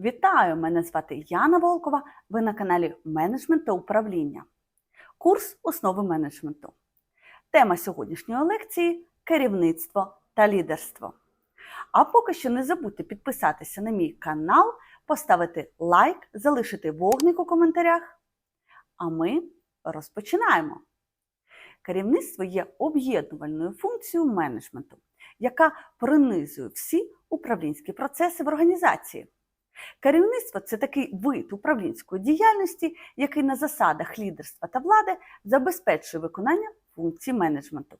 Вітаю! Мене звати Яна Волкова. Ви на каналі Менеджмент та управління. Курс основи менеджменту. Тема сьогоднішньої лекції керівництво та лідерство. А поки що не забудьте підписатися на мій канал, поставити лайк, залишити вогник у коментарях. А ми розпочинаємо. Керівництво є об'єднувальною функцією менеджменту, яка пронизує всі управлінські процеси в організації. Керівництво це такий вид управлінської діяльності, який на засадах лідерства та влади забезпечує виконання функцій менеджменту,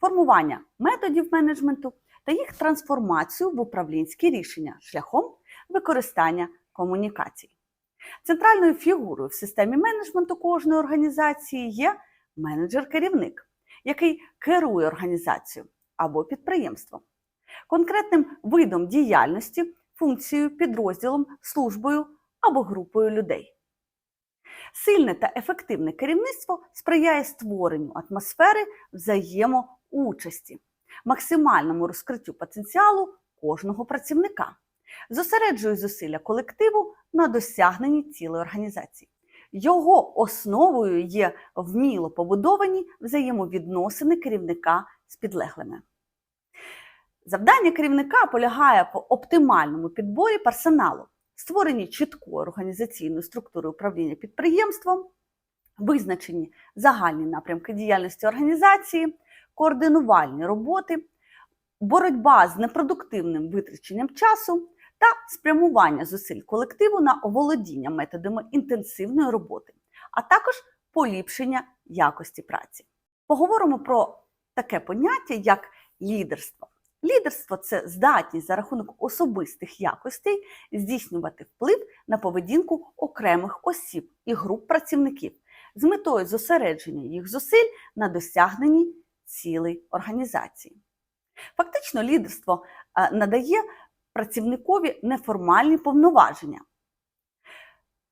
формування методів менеджменту та їх трансформацію в управлінські рішення шляхом використання комунікацій. Центральною фігурою в системі менеджменту кожної організації є менеджер-керівник, який керує організацією або підприємством. Конкретним видом діяльності функцією, підрозділом, службою або групою людей. Сильне та ефективне керівництво сприяє створенню атмосфери взаємоучасті, максимальному розкриттю потенціалу кожного працівника, зосереджує зусилля колективу на досягненні цілої організації. Його основою є вміло побудовані взаємовідносини керівника з підлеглими. Завдання керівника полягає по оптимальному підборі персоналу, створенні чіткої організаційної структури управління підприємством, визначенні загальні напрямки діяльності організації, координувальні роботи, боротьба з непродуктивним витраченням часу та спрямування зусиль колективу на оволодіння методами інтенсивної роботи, а також поліпшення якості праці. Поговоримо про таке поняття, як лідерство. Лідерство це здатність за рахунок особистих якостей здійснювати вплив на поведінку окремих осіб і груп працівників з метою зосередження їх зусиль на досягненні цілей організації. Фактично, лідерство е, надає працівникові неформальні повноваження.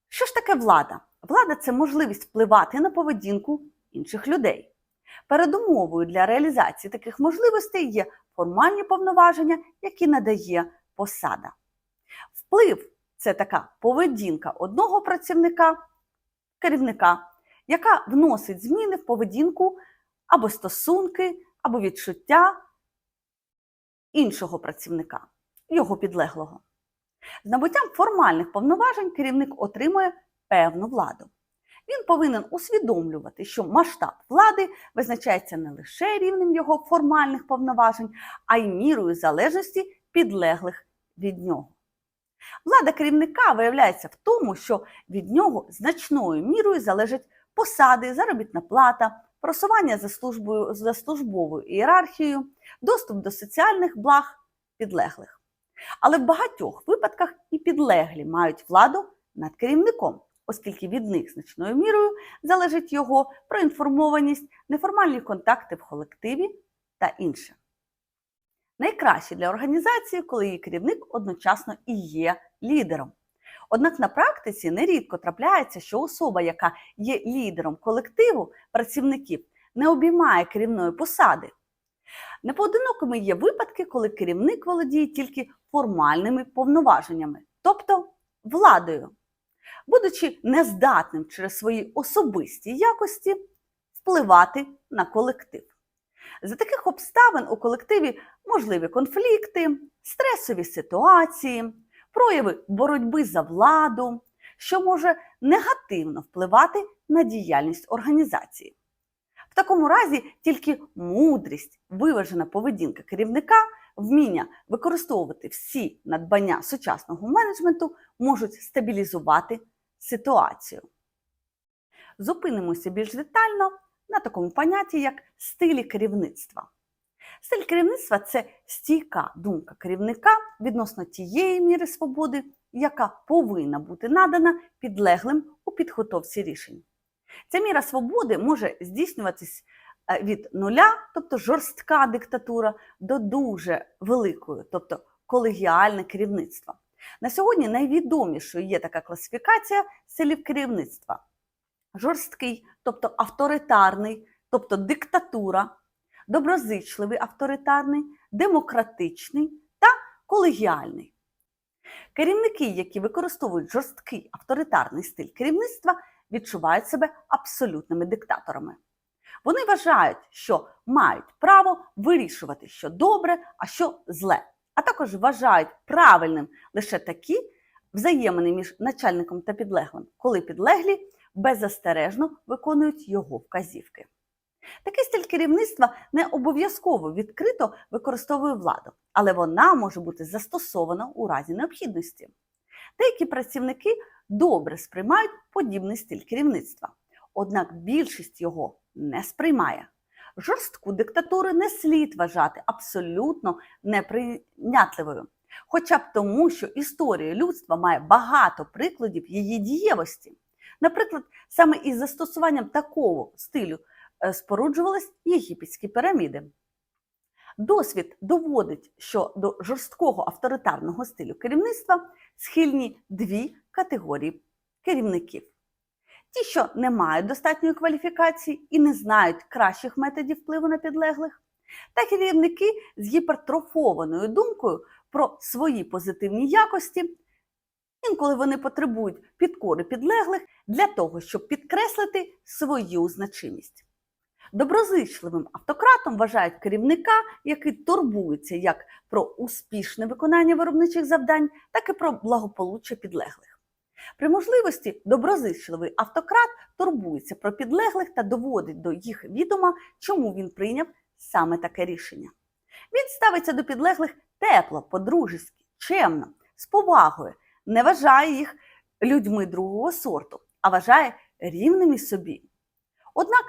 Що ж таке влада? Влада це можливість впливати на поведінку інших людей. Передумовою для реалізації таких можливостей є формальні повноваження, які надає посада. Вплив це така поведінка одного працівника, керівника, яка вносить зміни в поведінку або стосунки, або відчуття іншого працівника, його підлеглого. З набуттям формальних повноважень керівник отримує певну владу. Він повинен усвідомлювати, що масштаб влади визначається не лише рівнем його формальних повноважень, а й мірою залежності підлеглих від нього. Влада керівника виявляється в тому, що від нього значною мірою залежать посади, заробітна плата, просування за, службою, за службовою ієрархією, доступ до соціальних благ підлеглих. Але в багатьох випадках і підлеглі мають владу над керівником оскільки від них значною мірою залежить його проінформованість, неформальні контакти в колективі та інше. Найкраще для організації, коли її керівник одночасно і є лідером. Однак на практиці нерідко трапляється, що особа, яка є лідером колективу працівників, не обіймає керівної посади. Непоодинокими є випадки, коли керівник володіє тільки формальними повноваженнями, тобто владою будучи нездатним через свої особисті якості впливати на колектив. За таких обставин у колективі можливі конфлікти, стресові ситуації, прояви боротьби за владу, що може негативно впливати на діяльність організації. В такому разі тільки мудрість, виважена поведінка керівника, вміння використовувати всі надбання сучасного менеджменту можуть стабілізувати ситуацію. Зупинимося більш детально на такому понятті, як стилі керівництва. Стиль керівництва це стійка думка керівника відносно тієї міри свободи, яка повинна бути надана підлеглим у підготовці рішень. Ця міра свободи може здійснюватись від нуля, тобто жорстка диктатура, до дуже великої, тобто колегіальне керівництво. На сьогодні найвідомішою є така класифікація стилів керівництва: жорсткий, тобто авторитарний, тобто диктатура, доброзичливий авторитарний, демократичний та колегіальний. Керівники, які використовують жорсткий авторитарний стиль керівництва, відчувають себе абсолютними диктаторами. Вони вважають, що мають право вирішувати, що добре, а що зле, а також вважають правильним лише такі взаємини між начальником та підлеглим, коли підлеглі беззастережно виконують його вказівки. Такий стиль керівництва не обов'язково відкрито використовує владу, але вона може бути застосована у разі необхідності. Деякі працівники добре сприймають подібний стиль керівництва, однак більшість його не сприймає. Жорстку диктатуру не слід вважати абсолютно неприйнятливою, хоча б тому, що історія людства має багато прикладів її дієвості. Наприклад, саме із застосуванням такого стилю е, споруджувались єгипетські піраміди. Досвід доводить, що до жорсткого авторитарного стилю керівництва схильні дві категорії керівників: ті, що не мають достатньої кваліфікації і не знають кращих методів впливу на підлеглих, та керівники з гіпертрофованою думкою про свої позитивні якості. Інколи вони потребують підкори підлеглих для того, щоб підкреслити свою значимість. Доброзичливим автократом вважають керівника, який турбується як про успішне виконання виробничих завдань, так і про благополуччя підлеглих. При можливості доброзичливий автократ турбується про підлеглих та доводить до їх відома, чому він прийняв саме таке рішення. Він ставиться до підлеглих тепло, по-дружески, чемно, з повагою, не вважає їх людьми другого сорту, а вважає рівними собі. Однак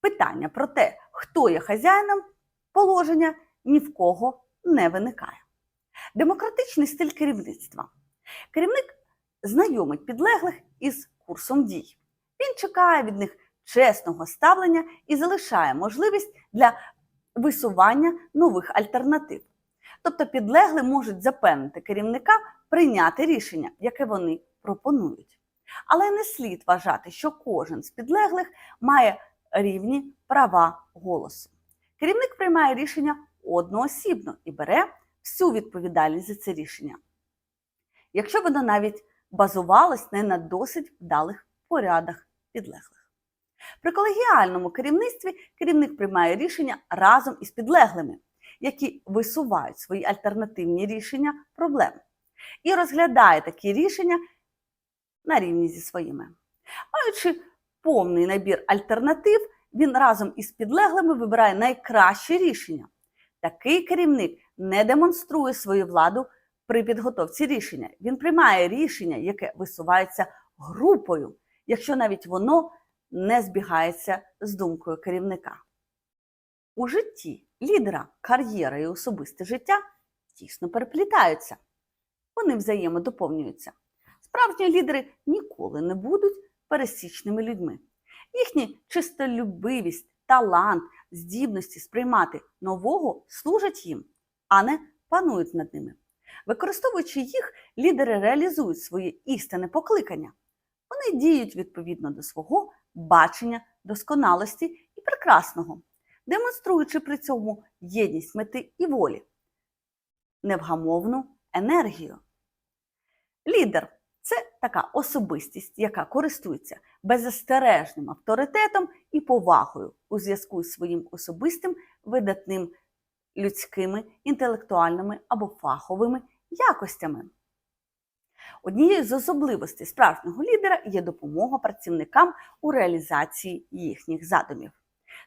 питання про те, хто є хазяїном положення, ні в кого не виникає. Демократичний стиль керівництва. Керівник знайомить підлеглих із курсом дій. Він чекає від них чесного ставлення і залишає можливість для висування нових альтернатив. Тобто підлегли можуть запевнити керівника прийняти рішення, яке вони пропонують. Але не слід вважати, що кожен з підлеглих має рівні права голосу. Керівник приймає рішення одноосібно і бере всю відповідальність за це рішення. Якщо воно навіть базувалось не на досить вдалих порядах підлеглих. При колегіальному керівництві керівник приймає рішення разом із підлеглими, які висувають свої альтернативні рішення проблем, і розглядає такі рішення на рівні зі своїми. Маючи повний набір альтернатив, він разом із підлеглими вибирає найкраще рішення. Такий керівник не демонструє свою владу при підготовці рішення. Він приймає рішення, яке висувається групою, якщо навіть воно не збігається з думкою керівника. У житті лідера кар'єра і особисте життя тісно переплітаються. Вони взаємодоповнюються. Справжні лідери ніколи не будуть пересічними людьми. Їхні чистолюбивість, талант, здібності сприймати нового служать їм, а не панують над ними. Використовуючи їх, лідери реалізують своє істинне покликання. Вони діють відповідно до свого бачення досконалості і прекрасного, демонструючи при цьому єдність мети і волі, невгамовну енергію. Лідер це така особистість, яка користується беззастережним авторитетом і повагою у зв'язку з своїм особистим видатним людськими, інтелектуальними або фаховими якостями. Однією з особливостей справжнього лідера є допомога працівникам у реалізації їхніх задумів.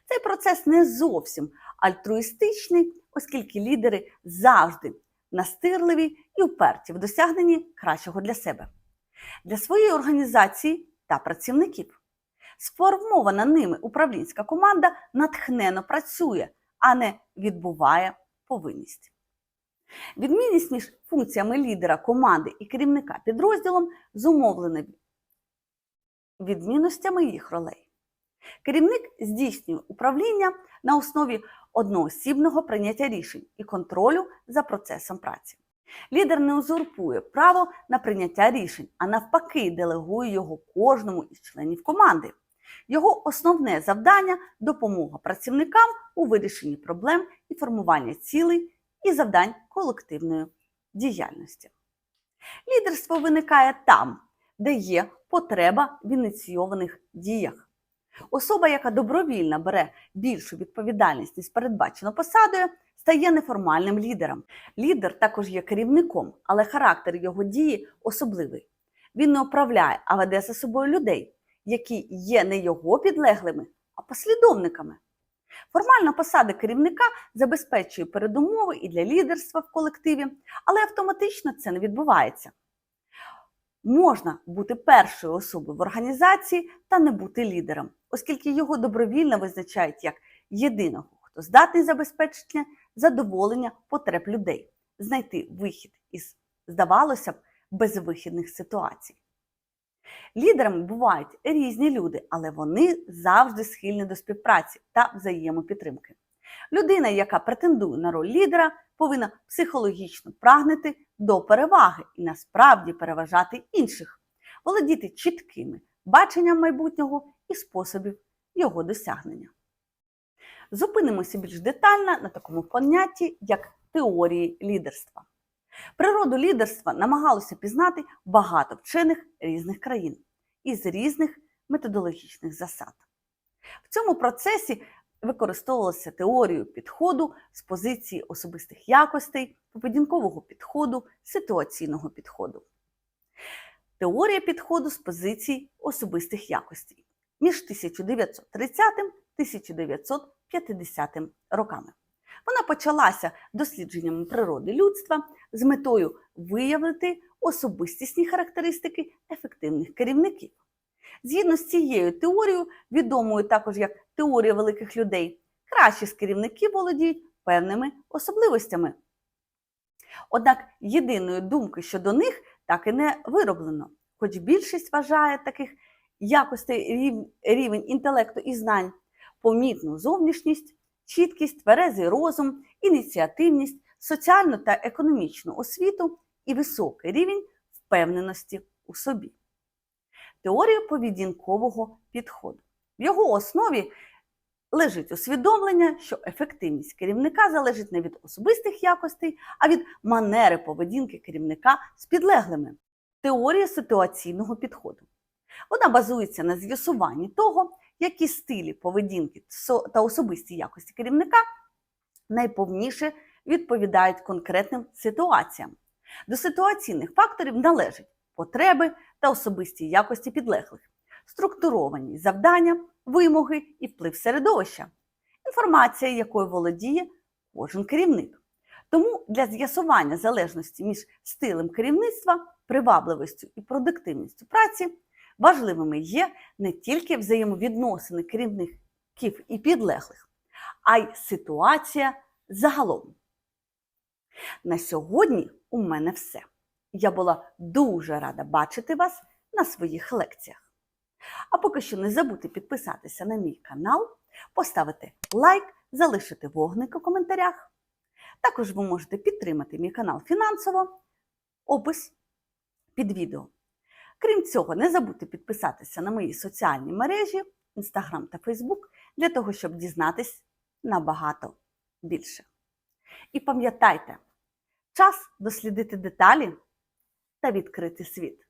Цей процес не зовсім альтруїстичний, оскільки лідери завжди настирливі і уперті в досягненні кращого для себе, для своєї організації та працівників. Сформована ними управлінська команда натхнено працює, а не відбуває повинність. Відмінність між функціями лідера команди і керівника підрозділом зумовлена відмінностями їх ролей. Керівник здійснює управління на основі одноосібного прийняття рішень і контролю за процесом праці. Лідер не узурпує право на прийняття рішень, а навпаки, делегує його кожному із членів команди. Його основне завдання допомога працівникам у вирішенні проблем і формуванні цілей і завдань колективної діяльності. Лідерство виникає там, де є потреба в ініційованих діях. Особа, яка добровільно бере більшу відповідальність ніж передбачено посадою, стає неформальним лідером. Лідер також є керівником, але характер його дії особливий. Він не управляє, а веде за собою людей, які є не його підлеглими, а послідовниками. Формально посада керівника забезпечує передумови і для лідерства в колективі, але автоматично це не відбувається. Можна бути першою особою в організації та не бути лідером, оскільки його добровільно визначають як єдиного, хто здатний забезпечити задоволення потреб людей, знайти вихід із, здавалося б, безвихідних ситуацій. Лідерами бувають різні люди, але вони завжди схильні до співпраці та взаємопідтримки. Людина, яка претендує на роль лідера, повинна психологічно прагнути до переваги і насправді переважати інших, володіти чіткими баченням майбутнього і способів його досягнення. Зупинимося більш детально на такому понятті, як теорії лідерства. Природу лідерства намагалося пізнати багато вчених різних країн із різних методологічних засад. В цьому процесі використовувалося теорію підходу з позиції особистих якостей, поведінкового підходу, ситуаційного підходу. Теорія підходу з позиції особистих якостей між 1930 1950 роками. Вона почалася дослідженнями природи людства з метою виявити особистісні характеристики ефективних керівників. Згідно з цією теорією, відомою також як теорія великих людей, кращі з керівників володіють певними особливостями. Однак єдиної думки щодо них так і не вироблено, хоч більшість вважає таких якостей рівень інтелекту і знань, помітну зовнішність, чіткість, тверезий розум, ініціативність, соціальну та економічну освіту і високий рівень впевненості у собі. Теорія поведінкового підходу. В його основі лежить усвідомлення, що ефективність керівника залежить не від особистих якостей, а від манери поведінки керівника з підлеглими. Теорія ситуаційного підходу. Вона базується на з'ясуванні того, які стилі поведінки та особисті якості керівника найповніше відповідають конкретним ситуаціям. До ситуаційних факторів належать потреби та особисті якості підлеглих, структуровані завдання, вимоги і вплив середовища, інформація, якою володіє кожен керівник. Тому для з'ясування залежності між стилем керівництва, привабливістю і продуктивністю праці важливими є не тільки взаємовідносини керівників і підлеглих, а й ситуація загалом. На сьогодні у мене все. Я була дуже рада бачити вас на своїх лекціях. А поки що не забудьте підписатися на мій канал, поставити лайк, залишити вогник у коментарях. Також ви можете підтримати мій канал фінансово, опис під відео. Крім цього, не забудьте підписатися на мої соціальні мережі, Instagram та Facebook, для того, щоб дізнатись набагато більше. І пам'ятайте, час дослідити деталі та відкрити світ.